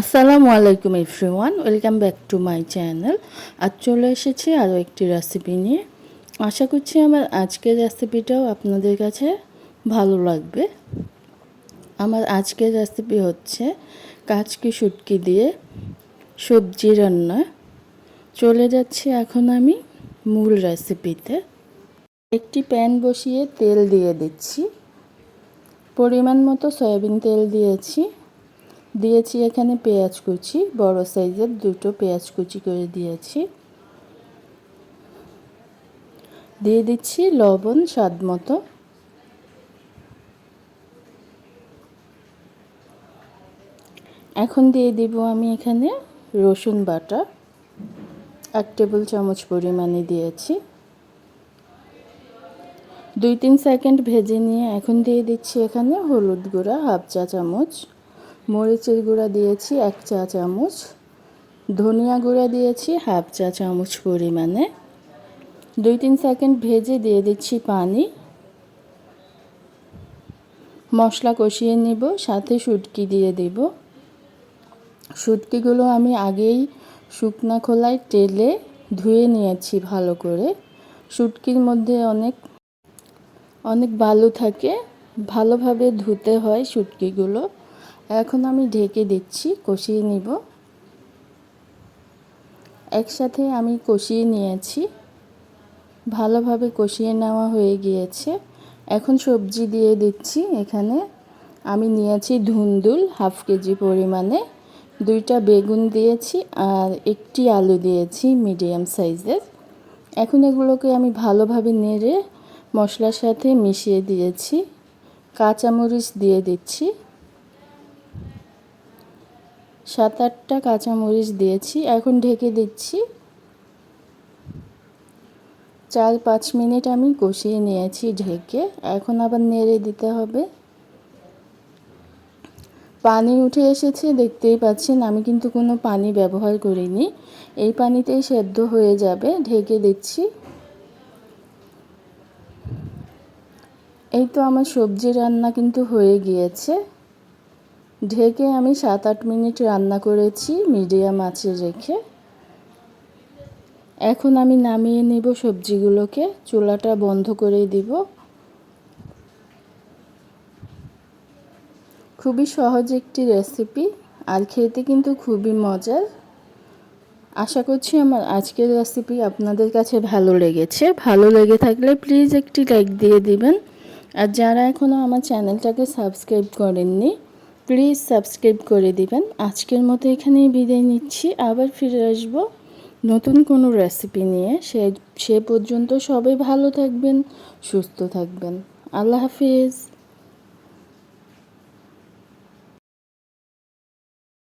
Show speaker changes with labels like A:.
A: আসসালামু আলাইকুম everyone welcome back to my channel আজ চলে এসেছি আরও একটি রেসিপি নিয়ে। আশা করছি আমার আজকের রেসিপিটাও আপনাদের কাছে ভালো লাগবে। আমার আজকের রেসিপি হচ্ছে কাচকি শুটকি দিয়ে সবজি রান্না। চলে যাচ্ছি এখন আমি মূল রেসিপিতে একটি প্যান বসিয়ে তেল দিয়ে দিচ্ছি। পরিমাণ মতো সয়াবিন তেল দিয়েছি। দিয়েছি এখানে পেঁয়াজ কুচি, বড় সাইজের দুটো পেঁয়াজ কুচি করে দিয়েছি। দিয়ে দিচ্ছি লবণ স্বাদ মতো। এখন দিয়ে দিব আমি এখানে রসুন বাটা। এক টেবিল চামচ পরিমাণে দিয়েছি। দুই তিন সেকেন্ড ভেজে নিয়ে এখন দিয়ে দিচ্ছি এখানে হলুদ গুঁড়া, হাফ চা চামচ। মরিচের গুঁড়া দিয়েছি এক চা চামচ। ধনিয়া গুঁড়া দিয়েছি হাফ চা চামচ পরিমাণে। দুই তিন সেকেন্ড ভেজে দিয়ে দিচ্ছি পানি। মশলা কষিয়ে নিব, সাথে শুটকি দিয়ে দেব। শুটকিগুলো আমি আগেই শুকনা খোলায় তেলে ধুয়ে নিয়েছি ভালো করে। শুটকির মধ্যে অনেক অনেক বালু থাকে, ভালোভাবে ধুতে হয় শুটকিগুলো। এখন আমি ঢেকে দিচ্ছি, কষিয়ে নিব। একসাথে আমি কষিয়ে নিয়েছি। ভালোভাবে কষিয়ে নেওয়া হয়ে গিয়েছে। এখন সবজি দিয়ে দিচ্ছি এখানে। আমি নিয়েছি ধুন্দুল হাফ কেজি পরিমাণে। দুইটা বেগুন দিয়েছি আর একটি আলু দিয়েছি মিডিয়াম সাইজের। এখন এগুলোকে আমি ভালোভাবে নেড়ে মশলার সাথে মিশিয়ে দিয়েছি। কাঁচামরিচ দিয়ে দিচ্ছি। সাত আটটা কাঁচামরিচ দিয়েছি, এখন ঢেকে দিচ্ছি। চার, পাঁচ মিনিট আমি কষিয়ে নিয়েছি ঢেকে, এখন আবার নেড়ে দিতে হবে। পানি উঠে এসেছে, দেখতেই পাচ্ছেন, আমি কিন্তু কোনো পানি ব্যবহার করিনি। এই পানিতেই সেদ্ধ হয়ে যাবে, ঢেকে দিচ্ছি। এই তো আমার সবজি রান্না কিন্তু হয়ে গিয়েছে। ঢেকে আমি সাত আট মিনিট রান্না করেছি মিডিয়াম আঁচে রেখে। এখন আমি নামিয়ে নেব সবজিগুলোকে, চুলাটা বন্ধ করে দিব। খুবই সহজ একটি রেসিপি, আর খেতে কিন্তু খুবই মজার। আশা করছি আমার আজকের রেসিপি আপনাদের কাছে ভালো লেগেছে। ভালো লেগে থাকলে প্লিজ একটি লাইক দিয়ে দিবেন। আর যারা এখনও আমার চ্যানেলটাকে সাবস্ক্রাইব করেননি প্লিজ সাবস্ক্রাইব করে দিবেন। আজকের মতো এখানেই বিদায় নিচ্ছি। আবার ফিরে আসব নতুন কোনো রেসিপি নিয়ে। সে সে পর্যন্ত সবাই ভালো থাকবেন, সুস্থ থাকবেন। আল্লাহ হাফিজ।